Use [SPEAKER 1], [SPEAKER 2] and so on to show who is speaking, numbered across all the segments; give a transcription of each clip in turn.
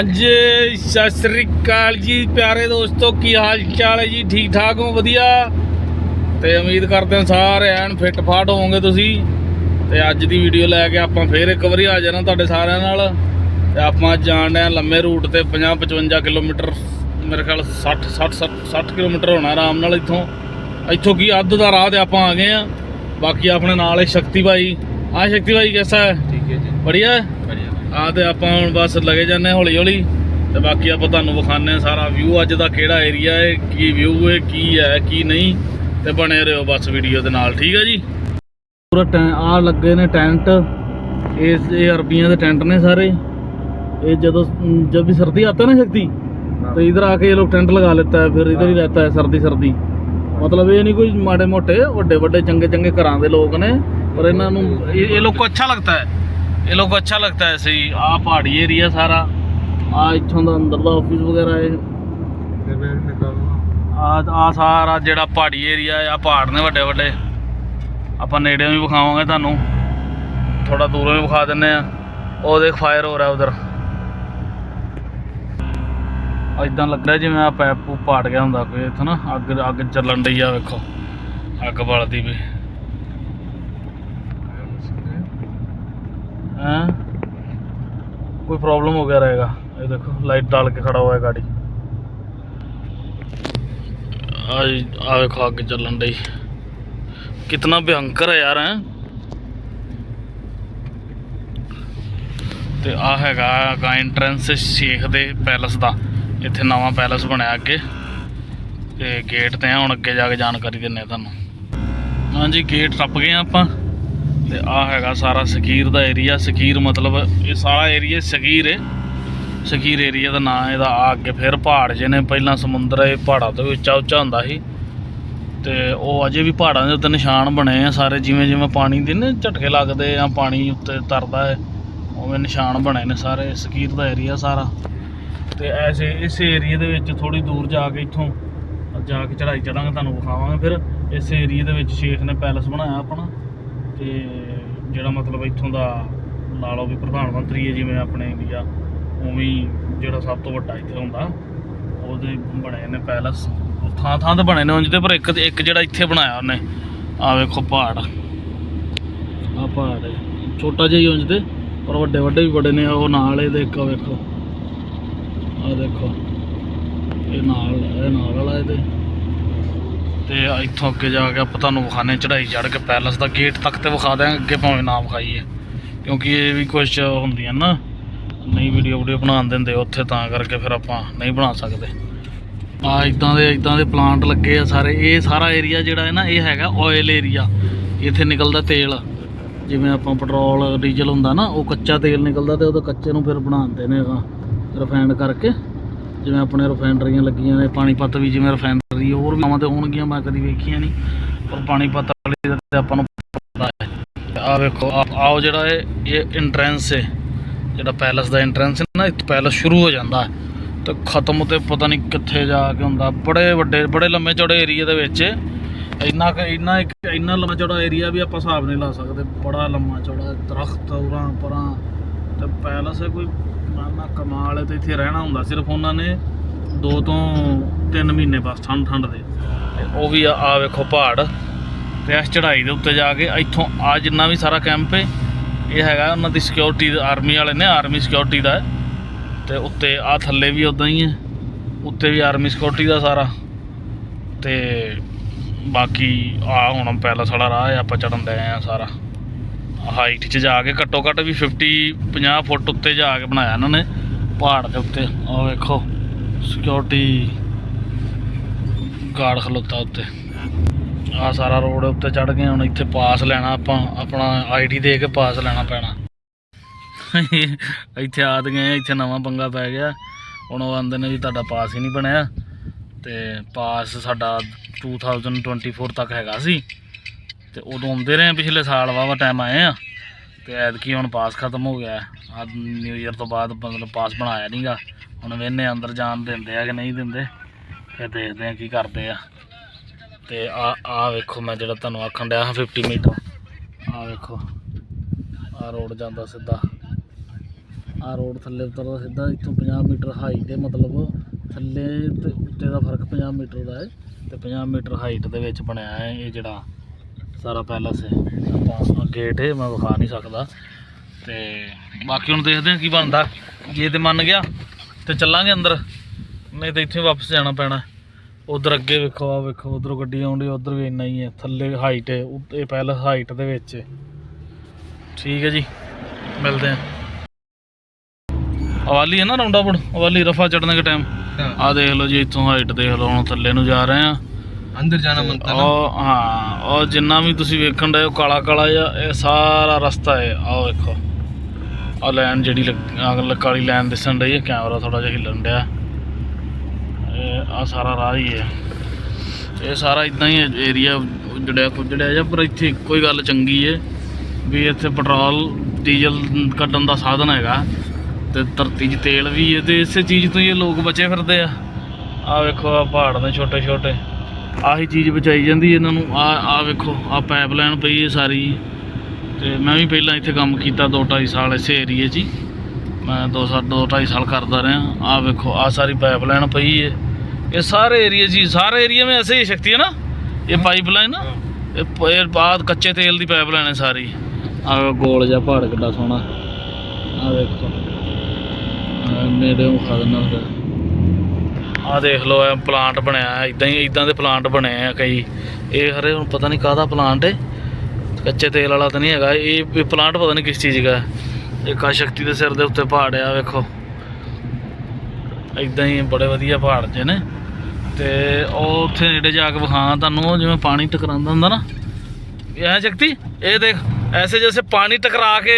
[SPEAKER 1] ਹਾਂਜੀ ਸਤਿ ਸ੍ਰੀ ਅਕਾਲ ਜੀ ਪਿਆਰੇ ਦੋਸਤੋ ਕੀ ਹਾਲ ਚਾਲ ਹੈ ਜੀ? ਠੀਕ ਠਾਕ ਹੋ? ਵਧੀਆ? ਤੇ ਉਮੀਦ ਕਰਦੇ ਹਾਂ ਸਾਰੇ ਐਨ ਫਿੱਟ ਫਾਟ ਹੋਵੋਗੇ ਤੁਸੀਂ। ਤੇ ਅੱਜ ਦੀ ਵੀਡੀਓ ਲੈ ਕੇ ਆਪਾਂ ਫੇਰ ਇੱਕ ਵਾਰੀ ਆ ਜਾਣਾ ਤੁਹਾਡੇ ਸਾਰਿਆਂ ਨਾਲ। ਤੇ ਆਪਾਂ ਜਾਣ ਡਿਆ ਲੰਮੇ ਰੂਟ ਤੇ 50 55 ਕਿਲੋਮੀਟਰ ਮੇਰੇ ਖਿਆਲ 60 60 60 ਕਿਲੋਮੀਟਰ ਹੋਣਾ ਆਰਾਮ ਨਾਲ ਇੱਥੋਂ। ਇੱਥੋਂ ਕੀ ਅੱਧ ਦਾ ਰਾਹ ਤੇ ਆਪਾਂ ਆ ਗਏ ਆ ਬਾਕੀ ਆਪਣੇ ਨਾਲ ਹੈ ਸ਼ਕਤੀ ਭਾਈ। ਆ ਸ਼ਕਤੀ ਭਾਈ ਕਿਹਦਾ ਹੈ
[SPEAKER 2] ਠੀਕ ਹੈ ਜੀ।
[SPEAKER 1] ਬੜੀਆ ਹੈ
[SPEAKER 2] ਬੜੀਆ
[SPEAKER 1] ਆ ਤੇ ਆਪਾਂ ਹੁਣ ਬਸ ਲੱਗੇ ਜਾਂਦੇ ਹਾਂ ਹੌਲੀ ਹੌਲੀ ਤੇ ਬਾਕੀ ਆਪਾਂ ਤੁਹਾਨੂੰ ਵਿਖਾਣੇ ਸਾਰਾ ਵਿਊ ਅੱਜ ਦਾ ਕਿਹੜਾ ਏਰੀਆ ਹੈ ਕੀ ਵਿਊ ਹੈ ਕੀ ਹੈ ਕੀ ਨਹੀਂ ਤੇ ਬਣੇ ਰਹੋ ਬਸ ਵੀਡੀਓ ਦੇ ਨਾਲ ਠੀਕ ਹੈ ਜੀ ਪੂਰਾ ਆ ਲੱਗੇ ਨੇ ਟੈਂਟ ਇਸ ਇਹ ਅਰਬੀਆਂ ਦੇ ਟੈਂਟ ਨੇ ਸਾਰੇ ये ਜਦੋਂ जब भी सर्दी आता है ना शक्ति तो इधर आके ये लोग टेंट लगा लेता है फिर इधर ही रहता है सर्दी सर्दी ਮਤਲਬ ਇਹ ਨਹੀਂ ਕੋਈ ਮਾੜੇ ਮੋਟੇ ਵੱਡੇ ਵੱਡੇ ਚੰਗੇ ਚੰਗੇ ਘਰਾਂ ਦੇ ਲੋਕ ਨੇ ਪਰ ਇਹਨਾਂ ਨੂੰ ਇਹ ਇਹ ਲੋਕ ਕੋ ਅੱਛਾ ਲੱਗਦਾ ਹੈ ਇਹ ਲੋਕ ਅੱਛਾ ਲੱਗਦਾ ਹੈ ਸਹੀ। ਆ ਪਹਾੜੀ ਏਰੀਆ ਸਾਰਾ। ਆ ਇੱਥੋਂ ਦਾ ਅੰਦਰ ਦਾ ਆਫਿਸ ਵਗੈਰਾ ਹੈ ਆ ਆ ਸਾਰਾ ਜਿਹੜਾ ਪਹਾੜੀ ਏਰੀਆ ਆ ਪਹਾੜ ਨੇ ਵੱਡੇ ਵੱਡੇ। ਆਪਾਂ ਨੇੜਿਓਂ ਵੀ ਵਿਖਾਵਾਂਗੇ ਤੁਹਾਨੂੰ। ਥੋੜਾ ਦੂਰੋਂ ਵੀ ਵਿਖਾ ਦਿੰਨੇ ਆ ਉਹ ਦੇਖ ਫਾਇਰ ਹੋ ਰਿਹਾ ਉਧਰ। ਇਦਾਂ ਲੱਗ ਰਿਹਾ ਜਿਵੇਂ ਆ ਪੈਪ ਪੂਪ ਪਾੜ ਗਿਆ ਹੁੰਦਾ ਕੋਈ ਇੱਥੇ ਨਾ। ਅੱਗ ਅੱਗ ਚੱਲਣ ਡਈ ਆ ਵੇਖੋ। ਅੱਗ ਬਲਦੀ ਵੀ ਹੈਂ ਕੋਈ ਪ੍ਰੋਬਲਮ ਹੋ ਗਿਆ ਰਹੇਗਾ ਇਹ ਦੇਖੋ ਲਾਈਟ डाल के खड़ा हुआ है गाड़ी ਆ ਆ ਵੇਖੋ ਅੱਗ ਚੱਲਣ ਡਈ ਕਿਤਨਾ ਭਿਅੰਕਰ ਹੈ ਯਾਰ ਹੈ ਤੇ ਆ ਹੈਗਾ ਗਾ ਐਂਟਰੈਂਸ ਸ਼ੇਖ ਦੇ ਪੈਲਸ ਦਾ ਇੱਥੇ ਨਵਾਂ ਪੈਲਸ ਬਣਿਆ ਅੱਗੇ ਤੇ ਗੇਟ ਤੇ ਆ ਹੁਣ ਅੱਗੇ ਜਾ ਕੇ ਜਾਣਕਾਰੀ ਦਿੰਨੇ ਆ ਤੁਹਾਨੂੰ ਹਾਂਜੀ ਗੇਟ ਟੱਪ ਗਏ ਆ ਆਪਾਂ ਤੇ ਆ ਹੈਗਾ ਸਾਰਾ ਸਕੀਰ ਦਾ ਏਰੀਆ ਸਕੀਰ ਮਤਲਬ ਇਹ ਸਾਰਾ ਏਰੀਆ ਸਕੀਰ ਹੈ ਸਕੀਰ ਏਰੀਆ ਦਾ ਨਾਂ ਇਹਦਾ ਆ ਅੱਗੇ ਫਿਰ ਪਹਾੜ ਜੇ ਨੇ। ਪਹਿਲਾਂ ਸਮੁੰਦਰ ਇਹ ਪਹਾੜਾਂ ਤੋਂ ਵੀ ਉੱਚਾ ਉੱਚਾ ਹੁੰਦਾ ਸੀ। ਤੇ ਉਹ ਅਜੇ ਵੀ ਪਹਾੜਾਂ ਦੇ ਉੱਤੇ ਨਿਸ਼ਾਨ ਬਣੇ ਆ ਸਾਰੇ, ਜਿਵੇਂ ਜਿਵੇਂ ਪਾਣੀ ਦੇ ਨੇ ਝਟਕੇ ਲੱਗਦੇ ਆ ਪਾਣੀ ਉੱਤੇ ਤਰਦਾ ਹੈ ਉਵੇਂ ਨਿਸ਼ਾਨ ਬਣੇ ਨੇ ਸਾਰੇ, ਸਕੀਰ ਦਾ ਏਰੀਆ ਸਾਰਾ। ਤੇ ਐਸੇ ਇਸ ਏਰੀਆ ਦੇ ਵਿੱਚ ਥੋੜੀ ਦੂਰ ਜਾ ਕੇ ਇੱਥੋਂ ਜਾ ਕੇ ਚੜਾਈ ਚੜਾਂਗੇ, ਤੁਹਾਨੂੰ ਵਿਖਾਵਾਂਗੇ ਫਿਰ। ਇਸ ਏਰੀਆ ਦੇ ਵਿੱਚ ਸ਼ੇਖ ਨੇ ਪੈਲਸ ਬਣਾਇਆ ਆਪਣਾ। ਤੇ ਜਿਹੜਾ ਮਤਲਬ ਇੱਥੋਂ ਦਾ ਲਾ ਲਓ ਵੀ ਪ੍ਰਧਾਨ ਮੰਤਰੀ ਹੈ, ਜਿਵੇਂ ਆਪਣੇ ਇੰਡੀਆ ਉਵੇਂ ਹੀ ਜਿਹੜਾ ਸਭ ਤੋਂ ਵੱਡਾ ਇੱਥੇ ਹੁੰਦਾ, ਉਹਦੇ ਬਣੇ ਨੇ ਪੈਲਸ। ਥਾਂ ਥਾਂ ਤੇ ਬਣੇ ਨੇ ਉਂਝ ਤੇ, ਪਰ ਇੱਕ ਇੱਕ ਜਿਹੜਾ ਇੱਥੇ ਬਣਾਇਆ ਉਹਨੇ ਆ ਵੇਖੋ ਪਹਾੜ। ਆ ਪਹਾੜ ਛੋਟਾ ਜਿਹਾ ਹੀ ਉਂਝ ਤੇ, ਪਰ ਵੱਡੇ ਵੱਡੇ ਵੀ ਬੜੇ ਨੇ, ਉਹ ਨਾਲ ਇਹ ਦੇਖੋ, ਵੇਖੋ। ਆ ਦੇਖੋ। ਇਹ ਨਾਲ ਇਹ ਨਾਲ ਵਾਲਾ ਇਹਦੇ। ਤੇ ਇੱਥੋਂ ਅੱਗੇ ਜਾ ਕੇ ਆਪਾਂ ਤੁਹਾਨੂੰ ਵਿਖਾਣੇ ਚੜਾਈ ਚੜ ਕੇ ਪੈਲਸ ਦਾ ਗੇਟ ਤੱਕ ਤੇ ਵਿਖਾ ਦਿਆਂਗੇ, ਅੱਗੇ ਭਾਵੇਂ ਨਾ ਵਿਖਾਈਏ। ਕਿਉਂਕਿ ਇਹ ਵੀ ਕੁਝ ਹੁੰਦੀਆਂ ਨਾ, ਨਹੀਂ ਵੀਡੀਓ ਵੀਡੀਓ ਬਣਾਉਣ ਦਿੰਦੇ ਉੱਥੇ, ਤਾਂ ਕਰਕੇ ਫਿਰ ਆਪਾਂ ਨਹੀਂ ਬਣਾ ਸਕਦੇ। ਆ ਇਦਾਂ ਦੇ ਇਦਾਂ ਦੇ ਪਲਾਂਟ ਲੱਗੇ ਆ ਸਾਰੇ। ਇਹ ਸਾਰਾ ਏਰੀਆ ਜਿਹੜਾ ਹੈ ਨਾ, ਇਹ ਹੈਗਾ ਆਇਲ ਏਰੀਆ ਇੱਥੇ ਨਿਕਲਦਾ ਤੇਲ। ਜਿਵੇਂ ਆਪਾਂ ਪੈਟਰੋਲ ਡੀਜ਼ਲ ਹੁੰਦਾ ਨਾ, ਉਹ ਕੱਚਾ ਤੇਲ ਨਿਕਲਦਾ ਤੇ ਉਹਦੇ ਕੱਚੇ ਨੂੰ ਫਿਰ ਬਣਾਉਂਦੇ ਨੇ ਰਿਫਾਈਨਡ ਕਰਕੇ। ਜਿਵੇਂ ਆਪਣੇ ਰਿਫਾਈਨਰੀਆਂ ਲੱਗੀਆਂ ਨੇ, ਪਾਣੀਪਤ ਵੀ ਜਿਵੇਂ ਰਿਫਾਈਨਰੀ ਹੋਰ ਵੀ ਨਾਵਾਂ ਤੇ ਹੋਣਗੀਆਂ, ਮੈਂ ਕਦੀ ਵੇਖੀਆਂ ਨਹੀਂ, ਪਰ ਪਾਣੀਪਤ ਵਾਲੀ ਦਾ ਆਪਾਂ ਨੂੰ ਪਤਾ ਹੈ। ਆ ਵੇਖੋ ਆ ਆਓ ਜਿਹੜਾ ਇਹ ਇਹ ਐਂਟਰੈਂਸ ਹੈ, ਜਿਹੜਾ ਪੈਲਸ ਦਾ ਐਂਟਰੈਂਸ ਹੈ ਨਾ ਇੱਥੇ ਪੈਲਸ ਸ਼ੁਰੂ ਹੋ ਜਾਂਦਾ ਹੈ ਤੇ ਖਤਮ ਤੇ ਪਤਾ ਨਹੀਂ ਕਿੱਥੇ ਜਾ ਕੇ ਹੁੰਦਾ। ਬੜੇ ਵੱਡੇ, ਬੜੇ ਲੰਮੇ ਚੌੜੇ ਏਰੀਆ ਦੇ ਵਿੱਚ ਇੰਨਾ ਕੁ, ਇੰਨਾ ਇੱਕ, ਇੰਨਾ ਲੰਮਾ ਚੌੜਾ ਏਰੀਆ ਵੀ ਆਪਾਂ ਹਿਸਾਬ ਨਹੀਂ ਲਾ ਸਕਦੇ। ਬੜਾ ਲੰਮਾ ਚੌੜਾ ਦਰਖਤ, ਉਰਾਂ ਪਰਾਂ ਤੇ ਪੈਲਸ ਹੈ ਕੋਈ ਮਾਨਾ ਕਮਾਲ ਹੈ ਤੇ ਇੱਥੇ ਰਹਿਣਾ ਹੁੰਦਾ। ਸਿਰਫ ਉਹਨਾਂ ਨੇ ਦੋ ਤੋਂ ਤਿੰਨ ਮਹੀਨੇ ਬਸ ਠੰਡ ਠੰਡ ਦੇ। ਤੇ ਉਹ ਵੀ ਆ ਆ ਵੇਖੋ ਪਹਾੜ। ਤੇ ਇਸ ਚੜ੍ਹਾਈ ਦੇ ਉੱਤੇ ਜਾ ਕੇ ਇੱਥੋਂ ਆ ਜਿੰਨਾ ਵੀ ਸਾਰਾ ਕੈਂਪ ਹੈ, ਇਹ ਹੈਗਾ ਉਹਨਾਂ ਦੀ ਸਿਕਿਉਰਿਟੀ ਆਰਮੀ ਵਾਲੇ ਨੇ ਆਰਮੀ ਸਿਕਿਉਰਿਟੀ ਦਾ ਹੈ। ਤੇ ਉੱਤੇ ਆ ਥੱਲੇ ਵੀ ਉਦਾਂ ਹੀ ਹੈ। ਉੱਤੇ ਵੀ ਆਰਮੀ ਸਿਕਿਉਰਿਟੀ ਦਾ ਸਾਰਾ। ਤੇ ਬਾਕੀ ਆ ਹੁਣ ਪੈਲਸ ਵਾਲਾ ਰਾਹ ਹੈ, ਆਪਾਂ ਚੜਨ ਦੇ ਆ ਸਾਰਾ। ਹਾਈਟ 'ਚ ਜਾ ਕੇ ਘੱਟੋ ਘੱਟ ਵੀ 50 50 ਫੁੱਟ ਉੱਤੇ ਜਾ ਕੇ ਬਣਾਇਆ ਇਹਨਾਂ ਨੇ, ਪਹਾੜ ਦੇ ਉੱਤੇ। ਆਹ ਵੇਖੋ ਸਿਕਿਉਰਿਟੀ ਗਾਰਡ ਖਲੋਤਾ ਉੱਤੇ। ਆ ਸਾਰਾ ਰੋਡ ਉੱਤੇ ਚੜ ਗਏ, ਹੁਣ ਇੱਥੇ ਪਾਸ ਲੈਣਾ ਆਪਾਂ, ਆਪਣਾ ਆਈਡੀ ਦੇ ਕੇ ਪਾਸ ਲੈਣਾ ਪੈਣਾ। ਇੱਥੇ ਆਦ ਗਏ, ਇੱਥੇ ਨਵਾਂ ਪੰਗਾ ਪੈ ਗਿਆ। ਹੁਣ ਉਹ ਆਂਦੇ ਨੇ ਵੀ ਤੁਹਾਡਾ ਪਾਸ ਹੀ ਨਹੀਂ ਬਣਿਆ। ਤੇ ਪਾਸ ਸਾਡਾ 2024 ਤੱਕ ਹੈਗਾ ਸੀ। ਤੇ ਉਦੋਂ ਆਉਂਦੇ ਰਹੇ ਪਿਛਲੇ ਸਾਲ ਵਾਵਾ ਟਾਈਮ ਆਏ ਆ ਤੇ ਐਤਕੀ ਹੁਣ ਪਾਸ ਖਤਮ ਹੋ ਗਿਆ ਆ ਨਿਊ ਈਅਰ ਤੋਂ ਬਾਅਦ ਮਤਲਬ ਪਾਸ ਬਣਾਇਆ ਨਹੀਂਗਾ ਹੁਣ ਵੇਨੇ ਅੰਦਰ ਜਾਣ ਦਿੰਦੇ ਆ ਕਿ ਨਹੀਂ ਦਿੰਦੇ। ਫਿਰ ਦੇਖਦੇ ਆ ਕੀ ਕਰਦੇ ਆ। ਤੇ ਆ ਆ ਵੇਖੋ ਮੈਂ ਜਿਹੜਾ ਤੁਹਾਨੂੰ ਆਖਣ ਡਿਆ ਹਾਂ 50 ਮੀਟਰ ਆ ਵੇਖੋ। ਆ ਰੋਡ ਜਾਂਦਾ ਸਿੱਧਾ। ਆ ਰੋਡ ਥੱਲੇ ਉਤਰਦਾ ਸਿੱਧਾ, ਇੱਥੋਂ 50 ਮੀਟਰ ਹਾਈਟ ਤੇ ਮਤਲਬ। ਥੱਲੇ ਤੇ ਉੱਤੇ ਦਾ ਫ਼ਰਕ 50 ਮੀਟਰ ਦਾ ਹੈ। ਤੇ 50 ਮੀਟਰ ਹਾਈਟ ਦੇ ਵਿੱਚ ਬਣਿਆ ਹੈ ਇਹ ਜਿਹੜਾ ਸਾਰਾ ਪੈਲਸ ਹੈ। ਆਪਾਂ ਗੇਟ ਹੈ ਮੈਂ ਵਿਖਾ ਨਹੀਂ ਸਕਦਾ। ਤੇ ਬਾਕੀ ਹੁਣ ਦੇਖਦੇ ਹਾਂ ਕੀ ਬਣਦਾ। ਜੇ ਤੇ ਮੰਨ ਗਿਆ ਤੇ ਚੱਲਾਂਗੇ ਅੰਦਰ। ਨਹੀਂ ਤੇ ਇੱਥੇ ਵਾਪਸ ਜਾਣਾ ਪੈਣਾ। ਉਧਰ ਅੱਗੇ ਵੇਖੋ ਆ ਵੇਖੋ ਉਧਰੋਂ ਗੱਡੀ ਆਉਂਦੀ ਉਧਰ ਵੀ ਇੰਨਾ ਹੀ ਹੈ। ਥੱਲੇ ਹਾਈਟ ਹੈ ਇਹ ਪੈਲਸ ਹਾਈਟ ਦੇ ਵਿੱਚ ਠੀਕ ਹੈ ਜੀ ਮਿਲਦੇ ਹਾਂ। ਅਵਾਲੀ ਹੈ ਨਾ ਰੌਂਡਾਪੁਰ ਅਵਾਲੀ ਰਫਾ ਚੜਨੇ ਕੇ ਟਾਈਮ ਆ ਦੇਖ ਲਓ ਜੀ ਇੱਥੋਂ ਹਾਈਟ ਦੇਖ ਲਓ ਹੁਣ ਥੱਲੇ ਨੂੰ ਜਾ ਰਹੇ ਆ
[SPEAKER 2] ਅੰਦਰ ਜਾਣਾ ਮੰਨਤਾ ਨਾ।
[SPEAKER 1] ਉਹ, ਹਾਂ, ਉਹ ਜਿੰਨਾ ਵੀ ਤੁਸੀਂ ਵੇਖਣ ਦੇ ਕਾਲਾ ਕਾਲਾ ਜਿਹਾ, ਇਹ ਸਾਰਾ ਰਸਤਾ ਹੈ। ਆਹ ਵੇਖੋ। ਆ ਲਾਈਨ ਜਿਹੜੀ ਅਗਲ ਕਾਲੀ ਲਾਈਨ ਦਿਸਣ ਰਹੀ ਹੈ, ਕੈਮਰਾ ਥੋੜਾ ਜਿਹਾ ਹਿੱਲਣ ਡਿਆ। ਇਹ ਆ ਸਾਰਾ ਰਾਹ ਹੀ ਹੈ। ਇਹ ਸਾਰਾ ਇਦਾਂ ਹੀ ਏਰੀਆ ਉਜੜਿਆ ਕੁਜੜਿਆ ਜਾਂ ਪਰ ਇੱਥੇ ਕੋਈ ਗੱਲ ਚੰਗੀ ਹੈ ਵੀ ਇੱਥੇ ਪੈਟਰੋਲ, ਡੀਜ਼ਲ ਕੱਢਣ ਦਾ ਸਾਧਨ ਹੈਗਾ ਤੇ ਧਰਤੀ 'ਚ ਤੇਲ ਵੀ ਹੈ ਤੇ ਇਸੇ ਚੀਜ਼ ਤੋਂ ਹੀ ਲੋਕ ਬਚੇ ਫਿਰਦੇ ਆ। ਆ ਵੇਖੋ ਆ ਪਹਾੜ ਨੇ ਛੋਟੇ ਛੋਟੇ ਆਹੀ ਚੀਜ਼ ਬਚਾਈ ਜਾਂਦੀ ਇਹਨਾਂ ਨੂੰ। ਆ ਆ ਵੇਖੋ ਆ ਪਾਈਪਲਾਈਨ ਪਈ ਹੈ ਸਾਰੀ। ਤੇ ਮੈਂ ਵੀ ਪਹਿਲਾਂ ਇੱਥੇ ਕੰਮ ਕੀਤਾ 2.5 ਸਾਲ ਇਸੇ ਏਰੀਏ 'ਚ ਹੀ। ਮੈਂ 2 ਸਾਲ 2.5 ਸਾਲ ਕਰਦਾ ਰਿਹਾ। ਆ ਵੇਖੋ ਆ ਸਾਰੀ ਪਾਈਪ ਪਾਈਪਲਾਈਨ ਪਈ ਹੈ। ਇਹ ਸਾਰੇ ਏਰੀਏ 'ਚ ਸਾਰੇ ਏਰੀਏ ਮੇਂ ਐਸੇ ਹੀ ਸ਼ਕਤੀ ਹੈ ਨਾ। ਇਹ ਪਾਈਪਲਾਈਨ ਇਹ ਬਾਅਦ ਕੱਚੇ ਤੇਲ ਦੀ ਪਾਈਪਲਾਈਨ ਹੈ ਸਾਰੀ। ਆ ਗੋਲ ਜਿਹਾ ਪਹਾੜ ਕਿੱਡਾ ਸੋਹਣਾ। ਆ ਵੇਖੋ। ਨੇੜੇ ਉਹ ਖਾ ਦਿੰਦਾ ਆ ਦੇਖ ਲਓ ਇਹ ਪਲਾਂਟ ਬਣਿਆ ਹੈ ਇਦਾਂ ਹੀ ਇਦਾਂ ਦੇ ਪਲਾਂਟ ਬਣੇ ਆ ਕਈ ਇਹ ਹਰੇ ਹੁਣ ਪਤਾ ਨਹੀਂ ਕਾਹਦਾ ਪਲਾਂਟ ਹੈ ਕੱਚੇ ਤੇਲ ਵਾਲਾ ਤਾਂ ਨਹੀਂ ਹੈਗਾ ਇਹ ਇਹ ਪਲਾਂਟ ਪਤਾ ਨਹੀਂ ਕਿਸ ਚੀਜ਼ ਦਾ ਹੈ। ਇਹ ਕਾ ਸ਼ਕਤੀ ਦੇ ਸਿਰ ਦੇ ਉੱਤੇ ਪਹਾੜ ਆ ਵੇਖੋ ਇਦਾਂ ਹੀ ਬੜੇ ਵਧੀਆ ਪਹਾੜ ਜੇ ਨੇ ਤੇ ਉਹ ਉੱਥੇ ਨੇੜੇ ਜਾ ਕੇ ਵਿਖਾਂ ਤੁਹਾਨੂੰ ਉਹ ਜਿਵੇਂ ਪਾਣੀ ਟਕਰਾਉਂਦਾ ਹੁੰਦਾ ਨਾ ये है शक्ति ये देख ऐसे जैसे पानी टकरा के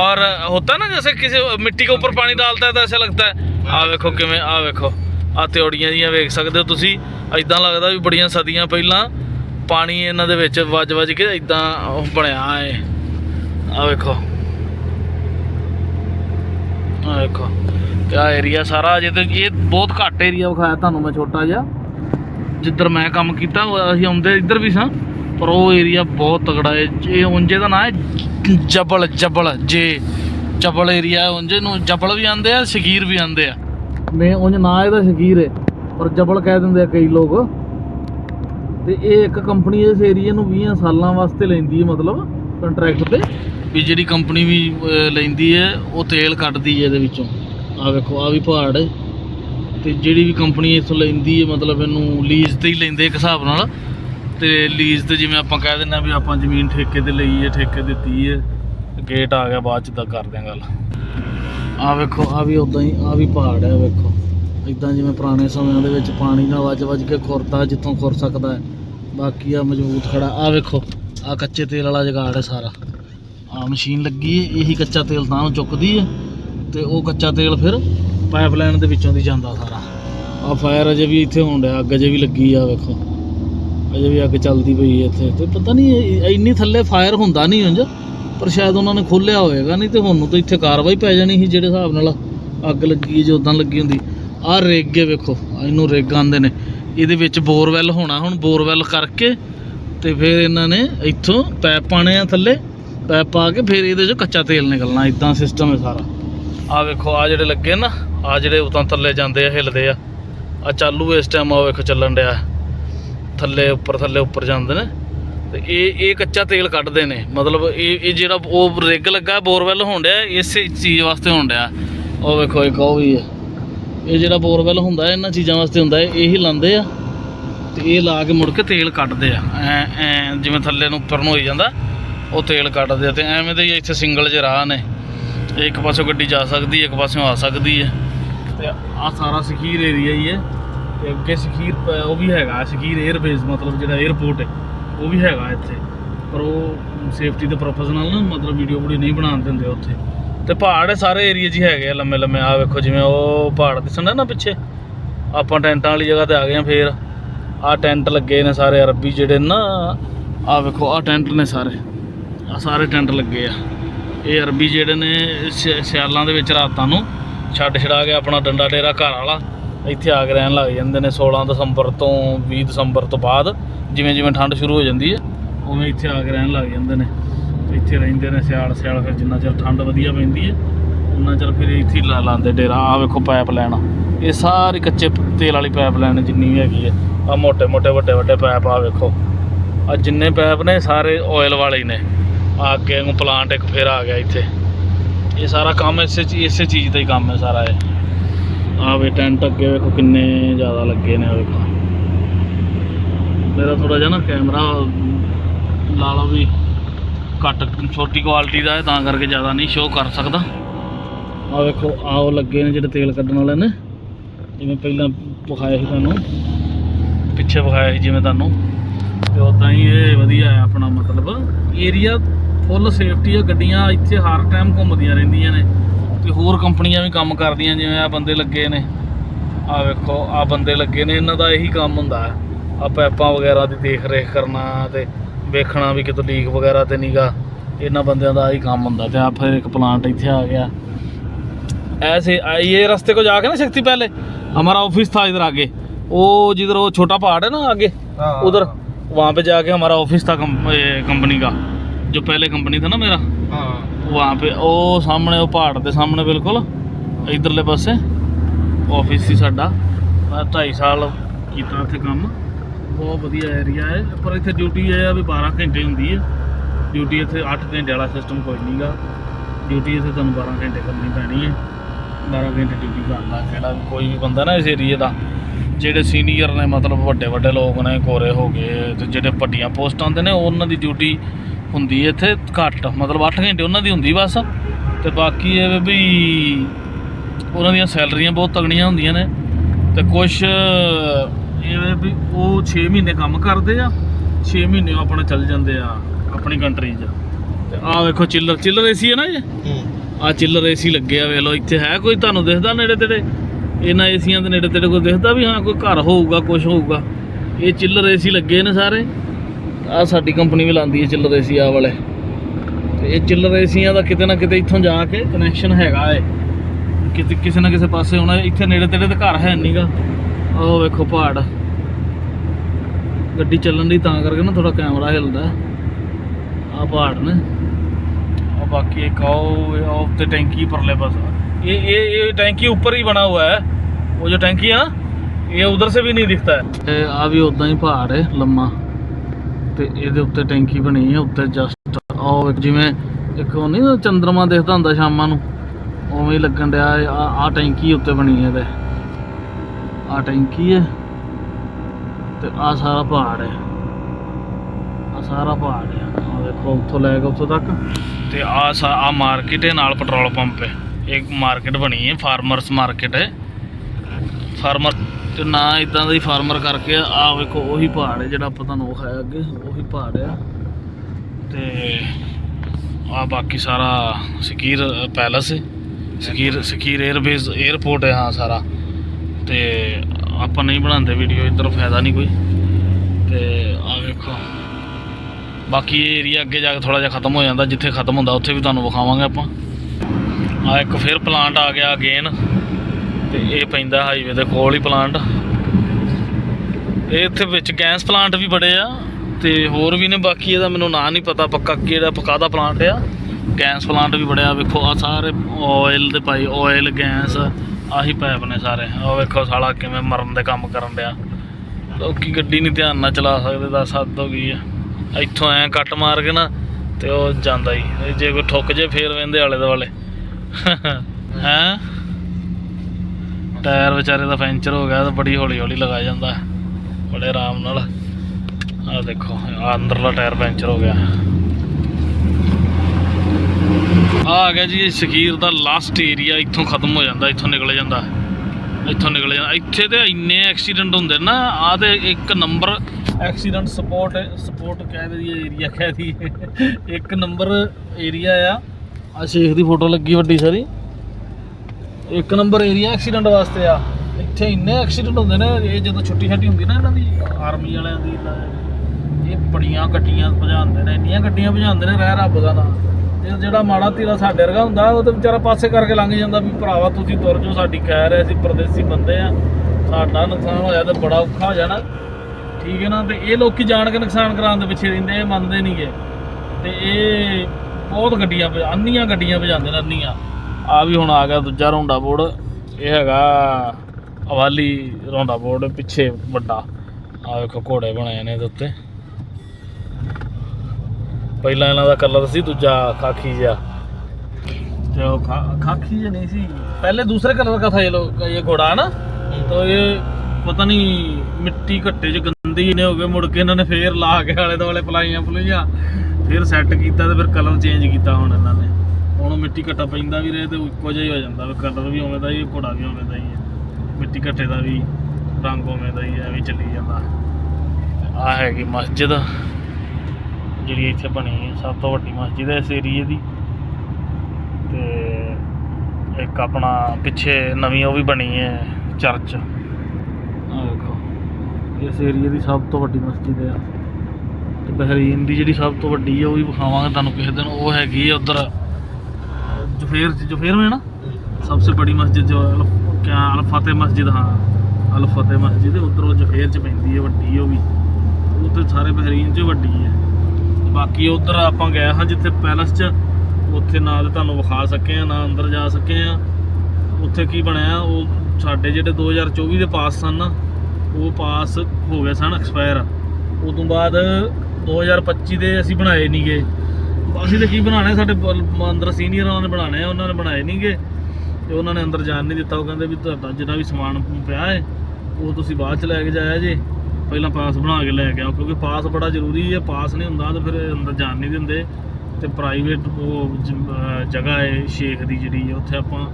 [SPEAKER 1] और होता है ना जैसे किसी मिट्टी के ऊपर पानी डालता है तो ऐसा लगता है ਆ ਵੇਖੋ ਕਿਵੇਂ ਆ ਵੇਖੋ ਆ ਤਿਉੜੀਆਂ ਜੀਆਂ ਵੇਖ ਸਕਦੇ ਹੋ ਤੁਸੀਂ। ਐਦਾਂ ਲੱਗਦਾ ਵੀ ਬੜੀਆਂ ਸਦੀਆਂ ਪਹਿਲਾਂ ਪਾਣੀ ਇਹਨਾਂ ਦੇ ਵਿੱਚ ਵੱਜ ਵੱਜ ਕੇ ਐਦਾਂ ਬਣਿਆ ਏ ਆ ਵੇਖੋ। ਆ ਵੇਖੋ। ਤੇ ਏਰੀਆ ਸਾਰਾ ਅਜੇ ਤੇ ਇਹ ਬਹੁਤ ਘੱਟ ਏਰੀਆ ਵਿਖਾਇਆ ਤੁਹਾਨੂੰ ਮੈਂ ਛੋਟਾ ਜਿਹਾ। ਜਿੱਧਰ ਮੈਂ ਕੰਮ ਕੀਤਾ ਅਸੀਂ ਆਉਂਦੇ ਇੱਧਰ ਵੀ ਸਾਂ, ਪਰ ਉਹ ਏਰੀਆ ਬਹੁਤ ਤਗੜਾ ਹੈ। ਇਹ ਉਂਝੇ ਦਾ ਨਾਂ ਹੈ ਜਬਲ ਜਬਲ, ਜੇ। ਜਬਲ ਏਰੀਆ ਉਂਝੇ ਨੂੰ। ਜਬਲ ਵੀ ਆਂਦੇ ਆ, ਸ਼ਗੀਰ ਵੀ ਆਂਦੇ ਆ। ਮੈਂ ਉਂਝ ਨਾ ਇਹਦਾ ਸ਼ਕੀਰ ਹੈ ਪਰ ਜਬਲ ਕਹਿ ਦਿੰਦੇ ਆ ਕਈ ਲੋਕ। ਤੇ ਇਹ ਇੱਕ ਕੰਪਨੀ ਇਸ ਏਰੀਆ ਨੂੰ 20 ਸਾਲਾਂ ਵਾਸਤੇ ਲੈਂਦੀ ਹੈ ਮਤਲਬ ਕੰਟਰੈਕਟ ਤੇ। ਵੀ ਜਿਹੜੀ ਕੰਪਨੀ ਵੀ ਲੈਂਦੀ ਹੈ ਉਹ ਤੇਲ ਕੱਢਦੀ ਹੈ ਇਹਦੇ ਵਿੱਚੋਂ। ਆ ਵੇਖੋ ਆ ਵੀ ਪਹਾੜ ਹੈ ਤੇ ਜਿਹੜੀ ਵੀ ਕੰਪਨੀ ਇਥੋਂ ਲੈਂਦੀ ਹੈ ਮਤਲਬ ਇਹਨੂੰ ਲੀਜ਼ ਤੇ ਹੀ ਲੈਂਦੇ ਇੱਕ ਹਿਸਾਬ ਨਾਲ। ਤੇ ਲੀਜ਼ ਤੇ ਜਿਵੇਂ ਆਪਾਂ ਕਹਿ ਦਿੰਦੇ ਆ ਵੀ ਆਪਾਂ ਜ਼ਮੀਨ ਠੇਕੇ ਤੇ ਲਈ ਹੈ ਠੇਕੇ ਦਿੱਤੀ ਹੈ ਗੇਟ ਆ ਗਿਆ, ਬਾਅਦ ਚ ਤਾਂ ਕਰਦੇ ਆ ਗੱਲ। ਆ ਵੇਖੋ, ਆ ਵੀ ਉਦਾਂ ਹੀ, ਆ ਵੀ ਪਹਾੜ ਹੈ ਵੇਖੋ। ਇਦਾਂ ਜਿਵੇਂ ਪੁਰਾਣੇ ਸਮਿਆਂ ਦੇ ਵਿੱਚ ਪਾਣੀ ਨਾਲ ਵੱਜ ਵੱਜ ਕੇ ਖੁਰਦਾ, ਜਿੱਥੋਂ ਖੁਰ ਸਕਦਾ ਹੈ। ਬਾਕੀ ਆ ਮਜ਼ਬੂਤ ਖੜਾ, ਆ ਵੇਖੋ, ਆ ਕੱਚੇ ਤੇਲ ਵਾਲਾ ਜਗਾੜ ਹੈ ਸਾਰਾ। ਆ ਮਸ਼ੀਨ ਲੱਗੀ ਹੈ ਇਹੀ ਕੱਚਾ ਤੇਲ ਤਾਂ ਨੂੰ ਚੁੱਕਦੀ ਹੈ ਤੇ ਉਹ ਕੱਚਾ ਤੇਲ ਫਿਰ ਪਾਈਪਲਾਈਨ ਦੇ ਵਿੱਚੋਂ ਦੀ ਜਾਂਦਾ ਸਾਰਾ। ਆ ਫਾਇਰ ਅਜੇ ਵੀ ਇੱਥੇ ਹੋਣ ਡਿਆ, ਅੱਗ ਅਜੇ ਵੀ ਲੱਗੀ ਆ, ਵੇਖੋ। ਅਜੇ ਵੀ ਅੱਗ ਚੱਲਦੀ ਪਈ ਹੈ ਇੱਥੇ, ਤੇ ਪਤਾ ਨਹੀਂ ਇੰਨੀ ਥੱਲੇ ਫਾਇਰ ਹੁੰਦਾ ਨਹੀਂ ਉਂਝ। ਪਰ ਸ਼ਾਇਦ ਉਹਨਾਂ ਨੇ ਖੋਲਿਆ ਹੋਵੇਗਾ, ਨਹੀਂ ਤੇ ਹੁਣ ਨੂੰ ਤਾਂ ਇੱਥੇ ਕਾਰਵਾਈ ਪੈ ਜਾਣੀ ਸੀ ਜਿਹੜੇ ਹਿਸਾਬ ਨਾਲ ਅੱਗ ਲੱਗੀ ਜੇ ਉਦਾਂ ਲੱਗੀ ਹੁੰਦੀ। ਆਹ ਰੇਗੇ ਵੇਖੋ ਇਹਨੂੰ ਰੇਗ ਆਂਦੇ ਨੇ। ਇਹਦੇ ਵਿੱਚ ਬੋਰਵੈਲ ਹੋਣਾ, ਹੁਣ ਬੋਰਵੈਲ ਕਰਕੇ ਤੇ ਫਿਰ ਇਹਨਾਂ ਨੇ ਇੱਥੋਂ ਪੈਪ ਪਾਣੇ ਆ ਥੱਲੇ, ਪੈਪ ਪਾ ਕੇ ਫਿਰ ਇਹਦੇ 'ਚੋਂ ਕੱਚਾ ਤੇਲ ਨਿਕਲਣਾ ਇਦਾਂ ਸਿਸਟਮ ਹੈ ਸਾਰਾ। ਆ ਵੇਖੋ ਆ ਜਿਹੜੇ ਲੱਗੇ ਨਾ ਆ ਜਿਹੜੇ ਉਤਾਂ ਥੱਲੇ ਜਾਂਦੇ ਆ, ਹਿੱਲਦੇ ਆ। ਆ ਚਾਲੂ ਇਸ ਟਾਈਮ ਆ ਵੇਖੋ ਚੱਲਣ ਡਿਆ। ਥੱਲੇ ਉੱਪਰ ਥੱਲੇ ਉੱਪਰ ਜਾਂਦੇ ਨੇ। ਤੇ ਇਹ ਇਹ ਕੱਚਾ ਤੇਲ ਕੱਢਦੇ ਨੇ। ਮਤਲਬ ਇਹ ਇਹ ਜਿਹੜਾ ਉਹ ਰਿਗ ਲੱਗਾ, ਬੋਰਵੈਲ ਹੋਣ ਡਿਆ, ਇਸੇ ਚੀਜ਼ ਵਾਸਤੇ ਹੋਣ ਡਿਆ। ਉਹ ਵੇਖੋ, ਇੱਕ ਉਹ ਵੀ ਹੈ। ਇਹ ਜਿਹੜਾ ਬੋਰਵੈਲ ਹੁੰਦਾ, ਇਹਨਾਂ ਚੀਜ਼ਾਂ ਵਾਸਤੇ ਹੁੰਦਾ ਹੈ, ਇਹੀ ਲਾਉਂਦੇ ਆ। ਤੇ ਇਹ ਲਾ ਕੇ ਮੁੜ ਕੇ ਤੇਲ ਕੱਢਦੇ ਆ। ਐ ਐ ਜਿਵੇਂ ਥੱਲੇ ਨੂੰ ਉੱਪਰ ਨੂੰ ਹੋਈ ਜਾਂਦਾ, ਉਹ ਤੇਲ ਕੱਢਦੇ ਆ। ਤੇ ਐਵੇਂ ਦੇ ਹੀ ਇੱਥੇ ਸਿੰਗਲ ਜਿਹੇ ਰਾਹ ਨੇ। ਇੱਕ ਪਾਸੋਂ ਗੱਡੀ ਜਾ ਸਕਦੀ ਹੈ, ਇੱਕ ਪਾਸੋਂ ਆ ਸਕਦੀ ਹੈ। ਤੇ ਆ ਸਾਰਾ ਸਖੀਰ ਏਰੀਆ ਹੀ ਹੈ। ਤੇ ਅੱਗੇ ਸਖੀਰ, ਉਹ ਵੀ ਹੈਗਾ, ਸਖੀਰ 에ਅਰ ਮਤਲਬ ਜਿਹੜਾ 에ਅਰਪੋਰਟ ਹੈ। ਉਹ ਵੀ ਹੈਗਾ ਇੱਥੇ। ਪਰ ਉਹ ਸੇਫਟੀ ਦੇ ਪਰਪਸ ਨਾਲ ਨਾ ਮਤਲਬ ਵੀਡੀਓ ਵੀਡੀਓ ਨਹੀਂ ਬਣਾਉਣ ਦਿੰਦੇ ਉੱਥੇ। ਤੇ ਪਹਾੜ ਸਾਰੇ ਏਰੀਆ 'ਚ ਹੀ ਹੈਗੇ ਆ ਲੰਮੇ ਲੰਮੇ। ਆ ਵੇਖੋ ਜਿਵੇਂ ਉਹ ਪਹਾੜ ਦਿਸਣ ਨਾ ਪਿੱਛੇ। ਆਪਾਂ ਟੈਂਟਾਂ ਵਾਲੀ ਜਗ੍ਹਾ ਤੇ ਆ ਗਏ ਆ ਫੇਰ। ਆ ਟੈਂਟ ਲੱਗੇ ਨੇ ਸਾਰੇ ਅਰਬੀ ਜਿਹੜੇ ਨਾ। ਆ ਵੇਖੋ ਆ ਟੈਂਟ ਨੇ ਸਾਰੇ। ਆ ਸਾਰੇ ਟੈਂਟ ਲੱਗੇ ਆ। ਇਹ ਅਰਬੀ ਜਿਹੜੇ ਨੇ ਸਿਆਲਾਂ ਦੇ ਵਿੱਚ ਰਾਤਾਂ ਨੂੰ ਛੱਡ ਛੜਾ ਕੇ ਆਪਣਾ ਡੰਡਾ ਡੇਰਾ ਘਰ ਵਾਲਾ ਇੱਥੇ ਆ ਕੇ ਰਹਿਣ ਲੱਗ ਜਾਂਦੇ ਨੇ 16 ਦਸੰਬਰ ਤੋਂ 20 ਦਸੰਬਰ ਤੋਂ ਬਾਅਦ, ਜਿਵੇਂ ਜਿਵੇਂ ਠੰਡ ਸ਼ੁਰੂ ਹੋ ਜਾਂਦੀ ਹੈ, ਉਵੇਂ ਇੱਥੇ ਆ ਕੇ ਰਹਿਣ ਲੱਗ ਜਾਂਦੇ ਨੇ। ਇੱਥੇ ਰਹਿੰਦੇ ਨੇ ਸਿਆਲ ਸਿਆਲ, ਫਿਰ ਜਿੰਨਾ ਚਿਰ ਠੰਡ ਵਧੀਆ ਪੈਂਦੀ ਹੈ ਉਹਨਾਂ ਚਿਰ ਫਿਰ ਇੱਥੇ ਲਾ ਲਾਂਦੇ ਡੇਰਾ। ਆ ਵੇਖੋ ਪਾਈਪ ਲਾਈਨ ਇਹ ਸਾਰੇ ਕੱਚੇ ਤੇਲ ਵਾਲੀ ਪਾਈਪ ਲਾਈਨ ਜਿੰਨੀ ਵੀ ਹੈਗੀ ਹੈ ਆ ਮੋਟੇ ਮੋਟੇ ਵੱਡੇ ਵੱਡੇ ਪਾਈਪ ਆ ਵੇਖੋ। ਆ ਜਿੰਨੇ ਪਾਈਪ ਨੇ, ਸਾਰੇ ਆਇਲ ਵਾਲੇ ਹੀ ਨੇ। ਆ ਅੱਗੇ ਨੂੰ ਪਲਾਂਟ ਇੱਕ ਫੇਰ ਆ ਗਿਆ ਇੱਥੇ। ਇਹ ਸਾਰਾ ਕੰਮ ਇਸੇ ਇਸੇ ਚੀਜ਼ ਦਾ ਹੀ ਕੰਮ ਹੈ ਸਾਰਾ ਇਹ। ਆ ਵੇ ਟੈਂਟ ਅੱਗੇ ਵੇਖੋ ਕਿੰਨੇ ਜ਼ਿਆਦਾ ਲੱਗੇ ਨੇ ਆ ਵੇਖੋ। ਮੇਰਾ ਥੋੜਾ ਜਿਹਾ ਨਾ ਕੈਮਰਾ ਲਾ ਲਓ ਵੀ ਘੱਟ ਛੋਟੀ ਕੁਆਲਿਟੀ ਦਾ ਹੈ, ਤਾਂ ਕਰਕੇ ਜ਼ਿਆਦਾ ਨਹੀਂ ਸ਼ੋਅ ਕਰ ਸਕਦਾ। ਆ ਵੇਖੋ, ਆ ਲੱਗੇ ਨੇ ਜਿਹੜੇ ਤੇਲ ਕੱਢਣ ਵਾਲੇ ਨੇ। ਜਿਵੇਂ ਪਹਿਲਾਂ ਵਿਖਾਇਆ ਸੀ ਤੁਹਾਨੂੰ। ਪਿੱਛੇ ਵਿਖਾਇਆ ਸੀ ਜਿਵੇਂ ਤੁਹਾਨੂੰ। ਤੇ ਉਦਾਂ ਹੀ ਇਹ ਵਧੀਆ ਹੈ ਆਪਣਾ ਮਤਲਬ। ਏਰੀਆ ਫੁੱਲ ਸੇਫਟੀ ਆ, ਗੱਡੀਆਂ ਇੱਥੇ ਹਰ ਟਾਈਮ ਘੁੰਮਦੀਆਂ ਰਹਿੰਦੀਆਂ ਨੇ। ਤੇ ਹੋਰ ਕੰਪਨੀਆਂ ਵੀ ਕੰਮ ਕਰਦੀਆਂ ਜਿਵੇਂ ਆ ਬੰਦੇ ਲੱਗੇ ਨੇ ਆ ਵੇਖੋ ਆ ਬੰਦੇ ਲੱਗੇ ਨੇ ਇਹਨਾਂ ਦਾ ਇਹੀ ਕੰਮ ਹੁੰਦਾ ਹੈ ਆ ਪੈਪਾਂ ਵਗੈਰਾ ਦੀ ਦੇਖ ਰੇਖ ਕਰਨਾ ਤੇ ਵੇਖਣਾ ਵੀ ਕਿਤੇ ਲੀਕ ਵਗੈਰਾ ਤੇ ਨਹੀਂਗਾ ਇਹਨਾਂ ਬੰਦਿਆਂ ਦਾ ਆਹੀ ਕੰਮ ਹੁੰਦਾ ਤੇ ਆ ਫਿਰ ਇੱਕ ਪਲਾਂਟ ਇੱਥੇ ਆ ਗਿਆ ऐसे आ- ये रास्ते को जाके ना शक्ति पहले हमारा ऑफिस था इधर आगे वो जिधर वो छोटा पहाड़ है ना आगे उधर वहाँ पे जाके हमारा ऑफिस था कम, ये कंपनी का जो पहले कंपनी था ना मेरा ਵਾਂ ਪੇ, ਉਹ ਸਾਹਮਣੇ, ਉਹ ਪਹਾੜ ਦੇ ਸਾਹਮਣੇ ਬਿਲਕੁਲ, ਇਧਰਲੇ ਪਾਸੇ ਆਫਿਸ ਸੀ ਸਾਡਾ। ਮੈਂ 2.5 ਸਾਲ ਕੀਤਾ ਇੱਥੇ ਕੰਮ। ਬਹੁਤ ਵਧੀਆ ਏਰੀਆ ਹੈ। ਪਰ ਇੱਥੇ ਡਿਊਟੀ ਇਹ ਆ ਵੀ 12 ਘੰਟੇ ਹੁੰਦੀ ਹੈ। ਡਿਊਟੀ ਇੱਥੇ 8 ਘੰਟੇ ਵਾਲਾ ਸਿਸਟਮ ਕੋਈ ਨਹੀਂਗਾ ਡਿਊਟੀ ਇੱਥੇ ਤੁਹਾਨੂੰ 12 ਘੰਟੇ ਕਰਨੀ ਪੈਣੀ ਹੈ। 12 ਘੰਟੇ ਡਿਊਟੀ ਕਰਨਾ ਕਿਹੜਾ ਕੋਈ ਵੀ ਬੰਦਾ ਨਾ ਇਸ ਏਰੀਏ ਦਾ, ਜਿਹੜੇ ਸੀਨੀਅਰ ਨੇ, ਮਤਲਬ ਵੱਡੇ ਵੱਡੇ ਲੋਕ ਨੇ, ਕੋਰੇ ਹੋ ਗਏ ਤੇ ਜਿਹੜੇ ਵੱਡੀਆਂ ਪੋਸਟਾਂ ਤੇ ਨੇ, ਉਹਨਾਂ ਦੀ ਡਿਊਟੀ ਹੁੰਦੀ ਇੱਥੇ ਘੱਟ ਮਤਲਬ 8 ਘੰਟੇ ਉਹਨਾਂ ਦੀ ਹੁੰਦੀ ਬਸ। ਤੇ ਬਾਕੀ ਇਹ ਵੀ ਉਹਨਾਂ ਦੀਆਂ ਸੈਲਰੀਆਂ ਬਹੁਤ ਤਗੜੀਆਂ ਹੁੰਦੀਆਂ ਨੇ। ਤੇ ਕੁਝ ਇਹ ਵੇ ਵੀ ਉਹ 6 ਮਹੀਨੇ ਕੰਮ ਕਰਦੇ ਆ 6 ਮਹੀਨੇ ਉਹ ਆਪਣਾ ਚੱਲ ਜਾਂਦੇ ਆ ਆਪਣੀ ਕੰਟਰੀ 'ਚ। ਤੇ ਆਹ ਵੇਖੋ ਚਿੱਲਰ ਚਿੱਲਰ ਏਸੀ ਹੈ ਨਾ ਇਹ? ਆ ਚਿੱਲਰ ਏਸੀ ਲੱਗੇ ਆ ਵੇਖ ਲਓ ਇੱਥੇ ਹੈ ਕੋਈ? ਤੁਹਾਨੂੰ ਦਿਖਦਾ ਨੇੜੇ ਤੇੜੇ? ਇਹਨਾਂ ਏਸੀਆਂ ਦੇ ਨੇੜੇ ਤੇੜੇ ਕੋਈ ਦਿਖਦਾ ਵੀ ਹਾਂ ਕੋਈ ਘਰ ਹੋਊਗਾ ਕੁਝ ਹੋਊਗਾ? ਇਹ ਚਿੱਲਰ ਏਸੀ ਲੱਗੇ ਨੇ ਸਾਰੇ। ਆ ਸਾਡੀ ਕੰਪਨੀ ਵੀ ਲਾਉਂਦੀ ਹੈ ਚਿੱਲਰ ਏਸੀ ਆ ਵਾਲੇ ਤੇ ਇਹ ਚਿੱਲਰ ਏਸੀਆਂ ਦਾ ਕਿਤੇ ਨਾ ਕਿਤੇ ਇੱਥੋਂ ਜਾ ਕੇ ਕਨੈਕਸ਼ਨ ਹੈਗਾ ਏ ਕਿਤੇ ਕਿਸੇ ਨਾ ਕਿਸੇ ਪਾਸੇ ਹੋਣਾ ਇੱਥੇ ਨੇੜੇ ਤੇੜੇ ਤੇ ਘਰ ਹੈ ਨਹੀਂਗਾ ਆਹ ਵੇਖੋ ਪਹਾੜ ਗੱਡੀ ਚੱਲਣ ਦੀ ਤਾਂ ਕਰਕੇ ਨਾ ਥੋੜਾ ਕੈਮਰਾ ਹਿਲਦਾ ਆ ਪਹਾੜ ਨੇ और बाकी एक और और तो टैंकी परले पास ये ये ये टैंकी ऊपर ही बना हुआ है वो जो टैंकी है ना ये उधर से भी नहीं दिखता है ਆ ਵੀ ਉਦਾਂ ਹੀ ਪਹਾੜ ਹੈ ਲੰਮਾ ਤੇ ਇਹਦੇ ਉੱਤੇ ਟੈਂਕੀ ਬਣੀ ਹੈ ਉੱਤੇ ਜਸਟ ਉਹ ਜਿਵੇਂ ਇੱਕ ਉਹ ਨਹੀਂ ਚੰਦਰਮਾ ਦਿਖਦਾ ਹੁੰਦਾ ਸ਼ਾਮਾਂ ਨੂੰ, ਉਵੇਂ ਹੀ ਲੱਗਣ ਡਿਆ ਆ ਟੈਂਕੀ ਉੱਤੇ ਬਣੀ ਹੈ ਇਹਦੇ। ਆ ਟੈਂਕੀ ਹੈ ਤੇ ਆ ਸਾਰਾ ਪਹਾੜ ਹੈ ਆ ਸਾਰਾ ਪਹਾੜ ਹੈ ਆ ਦੇਖੋ ਉੱਥੋਂ ਲੈ ਕੇ ਉੱਥੋਂ ਤੱਕ। ਤੇ ਆ ਆ ਮਾਰਕੀਟ ਹੈ ਨਾਲ ਪੈਟਰੋਲ ਪੰਪ ਹੈ ਇੱਕ ਮਾਰਕੀਟ ਬਣੀ ਹੈ ਫਾਰਮਰਸ ਮਾਰਕੀਟ ਹੈ ਫਾਰਮਰ ਤੇ ਨਾ ਇਦਾਂ ਦਾ ਹੀ ਫਾਰਮਰ ਕਰਕੇ ਆ ਵੇਖੋ, ਉਹੀ ਪਹਾੜ ਹੈ ਜਿਹੜਾ ਆਪਾਂ ਤੁਹਾਨੂੰ ਵਿਖਾਇਆ ਅੱਗੇ, ਉਹੀ ਪਹਾੜ ਆ। ਤੇ ਆ ਬਾਕੀ ਸਾਰਾ ਸਕੀਰ ਪੈਲਸ ਹੈ ਸਕੀਰ ਸਕੀਰ 에ਅਰਬੇਸ 에ਅਰਪੋਰਟ ਹੈ ਹਾਂ ਸਾਰਾ। ਤੇ ਆਪਾਂ ਨਹੀਂ ਬਣਾਉਂਦੇ ਵੀਡੀਓ ਇੱਧਰ ਫਾਇਦਾ ਨਹੀਂ ਕੋਈ। ਤੇ ਆ ਵੇਖੋ। ਬਾਕੀ ਇਹ ਏਰੀਆ ਅੱਗੇ ਜਾ ਕੇ ਥੋੜਾ ਜਿਹਾ ਖਤਮ ਹੋ ਜਾਂਦਾ, ਜਿੱਥੇ ਖਤਮ ਹੁੰਦਾ ਉੱਥੇ ਵੀ ਤੁਹਾਨੂੰ ਵਿਖਾਵਾਂਗੇ ਆਪਾਂ। ਆ ਇੱਕ ਫਿਰ ਪਲਾਂਟ ਆ ਗਿਆ ਅਗੇਨ ਤੇ ਇਹ ਪੈਂਦਾ ਹਾਈਵੇ ਦੇ ਕੋਲ ਹੀ ਪਲਾਂਟ ਇਹ ਇੱਥੇ ਵਿੱਚ ਗੈਸ ਪਲਾਂਟ ਵੀ ਬੜੇ ਆ ਤੇ ਹੋਰ ਵੀ ਨੇ, ਬਾਕੀ ਇਹਦਾ ਮੈਨੂੰ ਨਾਂ ਨਹੀਂ ਪਤਾ ਪੱਕਾ ਕਿਹੜਾ ਪੱਕਾ ਦਾ ਪਲਾਂਟ ਆ। ਗੈਸ ਪਲਾਂਟ ਵੀ ਬੜੇ ਆ, ਵੇਖੋ ਆ ਸਾਰੇ ਆਇਲ ਦੇ ਭਾਈ ਆਇਲ ਗੈਸ ਆਹੀ ਪਾਈਪ ਨੇ ਸਾਰੇ। ਉਹ ਵੇਖੋ ਸਾਲਾ ਕਿਵੇਂ ਮਰਨ ਦੇ ਕੰਮ ਕਰਨ ਡਿਆ। ਲੋਕੀ ਗੱਡੀ ਨਹੀਂ ਧਿਆਨ ਨਾਲ ਚਲਾ ਸਕਦੇ, ਦੱਸ ਹੱਦ ਹੋ ਗਈ ਆ। ਇੱਥੋਂ ਐ ਕੱਟ ਮਾਰ ਕੇ ਨਾ ਤੇ ਉਹ ਜਾਂਦਾ ਹੀ। ਜੇ ਕੋਈ ਠੁੱਕ ਜੇ ਫੇਰ ਵਹਿੰਦੇ ਆਲੇ ਦੁਆਲੇ। ਹੈ? ਟਾਇਰ ਵਿਚਾਰੇ ਦਾ ਪੈਂਚਰ ਹੋ ਗਿਆ ਤਾਂ ਬੜੀ ਹੌਲੀ ਹੌਲੀ ਲਗਾਇਆ ਜਾਂਦਾ ਬੜੇ ਆਰਾਮ ਨਾਲ। ਆਹ ਦੇਖੋ, ਆਹ ਅੰਦਰਲਾ ਟਾਇਰ ਪੈਂਚਰ ਹੋ ਗਿਆ। ਆਹ ਆ ਗਿਆ ਜੀ ਸ਼ਕੀਰ ਦਾ ਲਾਸਟ ਏਰੀਆ ਇੱਥੋਂ ਖਤਮ ਹੋ ਜਾਂਦਾ, ਇੱਥੋਂ ਨਿਕਲ ਜਾਂਦਾ। ਇੱਥੋਂ ਨਿਕਲ ਜਾਂਦਾ। ਇੱਥੇ ਤੇ ਇੰਨੇ ਐਕਸੀਡੈਂਟ ਹੁੰਦੇ ਨਾ ਆ ਤੇ ਇੱਕ ਨੰਬਰ ਐਕਸੀਡੈਂਟ ਸਪੋਰਟ ਸਪੋਰਟ ਕਹਿ ਦਈਏ ਏਰੀਆ ਕਹਿ ਦਈਏ। ਇੱਕ ਨੰਬਰ ਏਰੀਆ ਆ। ਆ ਸ਼ੇਖ ਦੀ ਫੋਟੋ ਲੱਗੀ ਵੱਡੀ ਸਾਰੀ। ਇੱਕ ਨੰਬਰ ਏਰੀਆ ਐਕਸੀਡੈਂਟ ਵਾਸਤੇ ਆ। ਇੱਥੇ ਇੰਨੇ ਐਕਸੀਡੈਂਟ ਹੁੰਦੇ ਨੇ, ਇਹ ਜਦੋਂ ਛੁੱਟੀ ਛੱਟੀ ਹੁੰਦੀ ਨਾ ਇਹਨਾਂ ਦੀ ਆਰਮੀ ਵਾਲਿਆਂ ਦੀ ਇਹ ਬੜੀਆਂ ਗੱਡੀਆਂ ਭਜਾਉਂਦੇ ਨੇ, ਇੰਨੀਆਂ ਗੱਡੀਆਂ ਭਜਾਉਂਦੇ ਨੇ ਰਹਿ ਰੱਬ ਦਾ ਨਾਮ ਤੇ ਜਿਹੜਾ ਮਾੜਾ ਤੀਰਾ ਸਾਡੇ ਵਰਗਾ ਹੁੰਦਾ, ਉਹ ਤੇ ਵਿਚਾਰਾ ਪਾਸੇ ਕਰਕੇ ਲੰਘ ਜਾਂਦਾ ਵੀ ਭਰਾਵਾ ਤੁਸੀਂ ਤੁਰ ਜਾਓ, ਸਾਡੀ ਖੈਰ ਹੈ, ਅਸੀਂ ਪਰਦੇਸੀ ਬੰਦੇ ਆ। ਸਾਡਾ ਨੁਕਸਾਨ ਹੋਇਆ ਤਾਂ ਬੜਾ ਔਖਾ ਹੋ ਜਾਣਾ। ਠੀਕ ਹੈ ਨਾ, ਤੇ ਇਹ ਲੋਕੀ ਜਾਣ ਕੇ ਨੁਕਸਾਨ ਕਰਾਉਣ ਦੇ ਪਿੱਛੇ ਰਹਿੰਦੇ, ਇਹ ਮੰਨਦੇ ਨਹੀਂਗੇ ਤੇ ਇਹ ਬਹੁਤ ਗੱਡੀਆਂ ਭਜਾ- ਅੰਨੀਆਂ ਗੱਡੀਆਂ ਭਜਾਉਂਦੇ ਨੇ, ਅੰਨੀਆਂ। ਆ ਵੀ ਹੁਣ ਆ ਗਿਆ ਦੂਜਾ ਰੌਂਡਾ ਬੋਰਡ। ਇਹ ਹੈਗਾ ਅਵਾਲੀ ਰੌਂਡਾ ਬੋਰਡ, ਪਿੱਛੇ ਵੱਡਾ। ਆ ਵੇਖੋ ਘੋੜੇ ਬਣੇ ਨੇ ਇਹਦੇ ਉੱਤੇ। ਪਹਿਲਾਂ ਇਹਨਾਂ ਦਾ ਕਲਰ ਸੀ ਦੂਜਾ ਖਾਕੀ ਜਿਹਾ। ਤੇ ਉਹ ਖਾਕੀ ਜਿਹਾ ਨਹੀਂ ਸੀ। ਪਹਿਲੇ ਦੂਸਰੇ ਕਲਰ ਦਾ ਥਾ ਇਹ ਲੋਕ, ਇਹ ਘੋੜਾ ਨਾ ਤਾਂ ਇਹ ਪਤਾ ਨਹੀਂ ਮਿੱਟੀ ਘੱਟੇ ਚ ਗੰਦੀ ਨੇ ਹੋ ਗਏ, ਮੁੜ ਕੇ ਇਹਨਾਂ ਨੇ ਫੇਰ ਲਾ ਕੇ ਆਲੇ ਦੁਆਲੇ ਪਲਾਈਆਂ ਪਲੂਈਆਂ ਫੇਰ ਸੈੱਟ ਕੀਤਾ ਤੇ ਫਿਰ ਕਲਰ ਚੇਂਜ ਕੀਤਾ ਹੁਣ ਇਹਨਾਂ ਨੇ। ਹੁਣ ਉਹ ਮਿੱਟੀ ਘੱਟਾ ਪੈਂਦਾ ਵੀ ਰਹੇ ਤੇ ਉਹ ਇੱਕੋ ਜਿਹਾ ਹੀ ਹੋ ਜਾਂਦਾ ਕਲਰ ਵੀ ਉਵੇਂ ਦਾ ਹੀ ਘੋੜਾ ਵੀ ਉਵੇਂ ਦਾ ਹੀ ਹੈ। ਮਿੱਟੀ ਘੱਟੇ ਦਾ ਵੀ, ਰੰਗ ਉਵੇਂ ਦਾ ਹੀ ਹੈ ਵੀ ਚੱਲੀ ਜਾਂਦਾ। ਆ ਹੈਗੀ ਮਸਜਿਦ, ਜਿਹੜੀ ਇੱਥੇ ਬਣੀ ਹੈ, ਸਭ ਤੋਂ ਵੱਡੀ ਮਸਜਿਦ ਹੈ ਇਸ ਏਰੀਏ ਦੀ। ਤੇ ਇੱਕ ਆਪਣਾ ਪਿੱਛੇ ਨਵੀਂ ਉਹ ਵੀ ਬਣੀ ਹੈ, ਚਰਚ। ਇਸ ਏਰੀਏ ਦੀ ਸਭ ਤੋਂ ਵੱਡੀ ਮਸਜਿਦ ਹੈ ਤੇ ਬਹਿਰੀਨ ਦੀ ਜਿਹੜੀ ਸਭ ਤੋਂ ਵੱਡੀ ਹੈ ਉਹ ਵੀ ਵਿਖਾਵਾਂਗੇ ਤੁਹਾਨੂੰ ਕਿਸੇ ਦਿਨ, ਉਹ ਹੈਗੀ ਹੈ ਉਧਰ ਜਫੇਰ ਜਫੇਰ में ना सबसे बड़ी मस्जिद जो अल क्या अल फतेह मस्जिद हाँ अल फतेह मस्जिद ਉਧਰ ਉਹ ਜਫੇਰ ਚ ਪੈਂਦੀ ਹੈ ਵੱਡੀ ਉਹ ਵੀ ਉਹ ਤੇ ਸਾਰੇ ਬਹਿਰੀਨ ਚ ਵੱਡੀ ਹੈ ਤੇ ਬਾਕੀ ਉਧਰ ਆਪਾਂ ਗਏ ਹਾਂ ਜਿੱਥੇ ਪੈਲਸ ਚ ਉੱਥੇ ਨਾ ਤੇ ਤੁਹਾਨੂੰ ਵਿਖਾ ਸਕੇ ਆ ਨਾ ਅੰਦਰ ਜਾ ਸਕੇ ਆ ਉੱਥੇ ਕੀ ਬਣਿਆ ਉਹ ਸਾਡੇ ਜਿਹੜੇ 2024 ਦੇ ਪਾਸ ਸਨ ਨਾ ਉਹ ਪਾਸ ਹੋ ਗਏ ਸਨ ਐਕਸਪਾਇਰ ਉਦੋਂ ਬਾਅਦ 2025 ਦੇ ਅਸੀਂ ਬਣਾਏ ਨਹੀਂਗੇ ਅਸੀਂ ਤੇ ਕੀ ਬਣਾਣੇ ਸਾਡੇ ਅੰਦਰ ਸੀਨੀਅਰ ਉਹਨਾਂ ਨੇ ਬਣਾਣੇ ਆ ਉਹਨਾਂ ਨੇ ਬਣਾਏ ਨਹੀਂਗੇ। ਤੇ ਉਹਨਾਂ ਨੇ ਅੰਦਰ ਜਾਣ ਨਹੀਂ ਦਿੱਤਾ। ਉਹ ਕਹਿੰਦੇ ਵੀ ਤੁਹਾਡਾ ਜਿੰਨਾ ਵੀ ਸਮਾਨ ਪਿਆ ਹੈ ਉਹ ਤੁਸੀਂ ਬਾਅਦ ਚ ਲੈ ਕੇ ਜਾਇਆ ਜੇ। ਪਹਿਲਾਂ ਪਾਸ ਬਣਾ ਕੇ ਲੈ ਕੇ ਆਓ ਕਿਉਂਕਿ ਪਾਸ ਬੜਾ ਜ਼ਰੂਰੀ ਹੈ। ਪਾਸ ਨਹੀਂ ਹੁੰਦਾ ਤਾਂ ਫਿਰ ਅੰਦਰ ਜਾਣ ਨਹੀਂ ਦਿੰਦੇ। ਤੇ ਪ੍ਰਾਈਵੇਟ ਉਹ ਜਗ੍ਹਾ ਹੈ ਸ਼ੇਖ ਦੀ ਜਿਹੜੀ ਹੈ, ਉੱਥੇ ਆਪਾਂ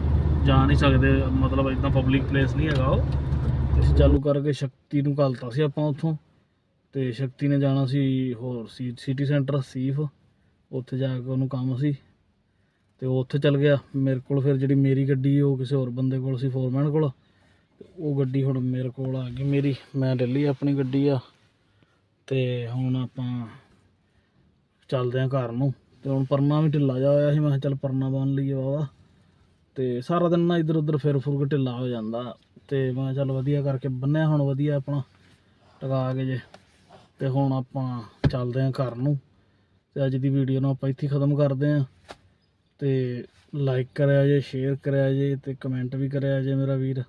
[SPEAKER 1] ਜਾ ਨਹੀਂ ਸਕਦੇ। ਮਤਲਬ ਇਦਾਂ ਪਬਲਿਕ ਪਲੇਸ ਨਹੀਂ ਹੈਗਾ ਉਹ। ਅਸੀਂ ਚਾਲੂ ਕਰਕੇ ਸ਼ਕਤੀ ਨੂੰ ਘਲਤਾ ਸੀ ਆਪਾਂ ਉੱਥੋਂ। ਤੇ ਸ਼ਕਤੀ ਨੇ ਜਾਣਾ ਸੀ ਹੋਰ ਸੀ ਸਿਟੀ ਸੈਂਟਰ ਸੀਫ। ਉੱਥੇ ਜਾ ਕੇ ਉਹਨੂੰ ਕੰਮ ਸੀ ਤੇ ਉਹ ਉੱਥੇ ਚੱਲ ਗਿਆ। ਮੇਰੇ ਕੋਲ ਫਿਰ ਜਿਹੜੀ ਮੇਰੀ ਗੱਡੀ ਉਹ ਕਿਸੇ ਹੋਰ ਬੰਦੇ ਕੋਲ ਸੀ ਫੋਰਮੈਨ ਕੋਲ। ਉਹ ਗੱਡੀ ਹੁਣ ਮੇਰੇ ਕੋਲ ਆ ਗਈ ਮੇਰੀ। ਮੈਂ ਲੈ ਆਪਣੀ ਗੱਡੀ ਆ ਤੇ ਹੁਣ ਆਪਾਂ ਚੱਲਦੇ ਆਂ ਘਰ ਨੂੰ। ਤੇ ਹੁਣ ਪਰਨਾ ਵੀ ਢਿੱਲਾ ਜਾ ਹੋਇਆ ਸੀ, ਮੈਂ ਕਿਹਾ ਚੱਲ ਪਰਨਾ ਬੰਨ ਲਈਏ ਵਾਵਾ ਤੇ ਸਾਰਾ ਦਿਨ ਨਾ ਇੱਧਰ ਉੱਧਰ ਫਿਰ ਫੁਰ ਕੇ ਢਿੱਲਾ ਹੋ ਜਾਂਦਾ। ਤੇ ਮੈਂ ਕਿਹਾ ਚੱਲ ਵਧੀਆ ਕਰਕੇ ਬੰਨਿਆ, ਹੁਣ ਵਧੀਆ ਆਪਣਾ ਟਿਕਾ ਕੇ ਜੇ। ਤੇ ਹੁਣ ਆਪਾਂ ਚੱਲਦੇ ਆਂ ਘਰ ਨੂੰ। ਤੇ ਅੱਜ ਦੀ ਵੀਡੀਓ ਨੂੰ ਆਪਾਂ ਇੱਥੇ ਖਤਮ ਕਰਦੇ ਆਂ ਤੇ ਲਾਈਕ ਕਰਿਆ ਜੇ ਸ਼ੇਅਰ ਕਰਿਆ ਜੇ ਤੇ ਕਮੈਂਟ ਵੀ ਕਰਿਆ ਜੇ ਮੇਰਾ ਵੀਰ।